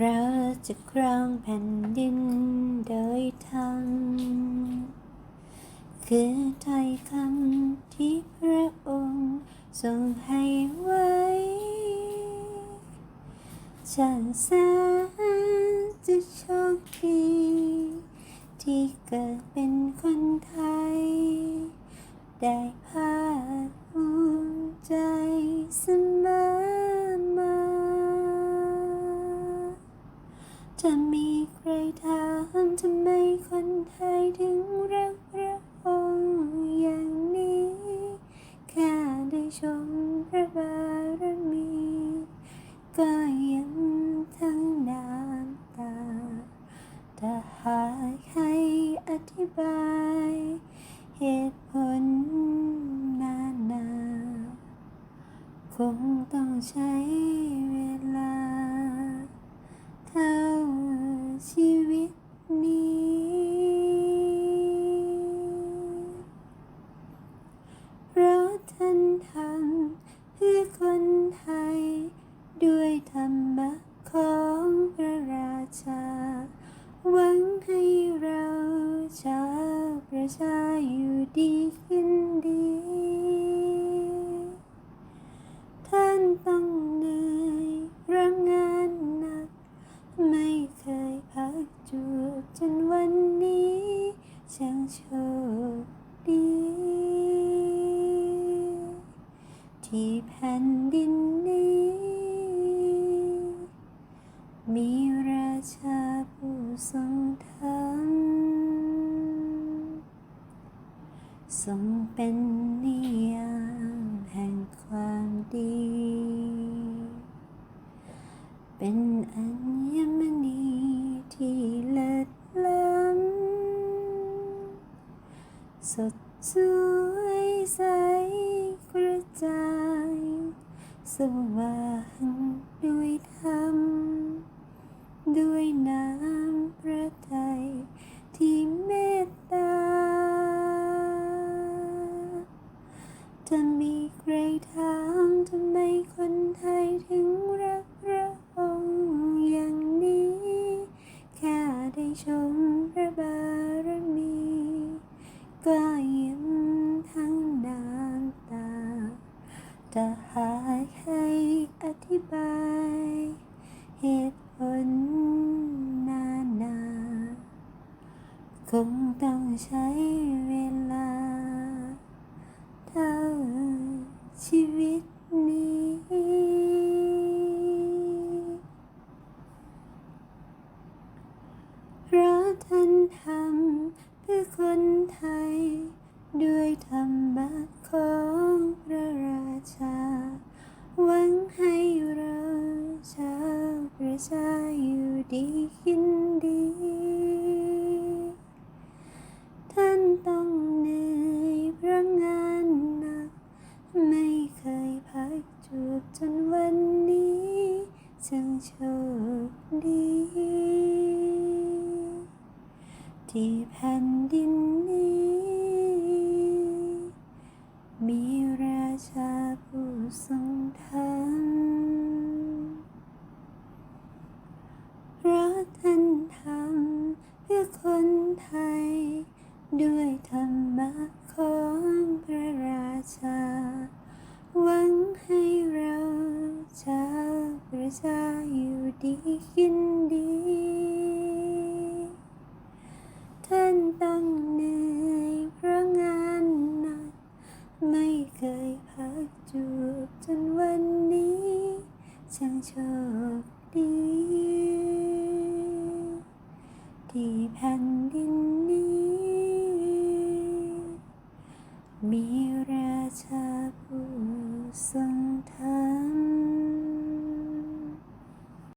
เราจะครองแผ่นดินโดยธรรมคือถ้อยคำที่พระองค์ทรงให้ไว้ช่างแสนจะโชคดีที่เกิดเป็นคนไทย ได้ภาคภูมิใจเสมอมา จะมีใครถาม ทำไมคนไทยถึงรักพระองค์อย่างนี้แค่ได้ชมพระบารมี ก็ยังทั้งน้ำตาถ้าหากให้อธิบาย เหตุผลนานา คงต้องใช้เวลา นทำเพื่อคนไทย ด้วยธรรมะของพระราชา หวังให้เราชาวประชาอยู่ดีกินดี ท่านต้องเหนื่อยรังงานหนัก ไม่เคยพักจูบจนวันนี้ช่างโชคดี ที่แผ่นดินนี้ มีราชาผู้ทรงธรรมทรงเป็นนิยามแห่งความดี เป็นอัญมณีที่ สดสวยใสกระจ่างสว่างด้วยธรรมด้วยน้ำพระทัยที่เมตตา จะมีใครถามทำไมคนไทยถึงรักพระองค์อย่างนี้ แค่ได้ชมพระบา ก็ยิ้มทั้งน้ำตาจะหากให้อธิบาย เหตุผลนานา คงต้องใช้เวลาเท่าชีวิตนี้ เพราะท่านทำเพื่อ คนไทย ด้วยธรรมะของพระราชา หวังให้เราชาวประชาอยู่ดีกินดี ท่านต้องเหนื่อยเพราะงานหนัก ไม่เคยพักจูบจนวันนี้ช่งโชคดี ที่แผ่นดินนี้ มีราชาผู้ทรงธรรมเพราะท่านทำเพื่อคนไทย ด้วยธรรมะของพระราชา หวังให้เราชาวประชาอยู่ดีกินดี ท่าน ต้องเหนื่อยเพราะงานหนักไม่เคยพักจูบจนวันนี้ช่างโชคดี ที่แผ่นดินนี้ มีราชาผู้ทรงธรร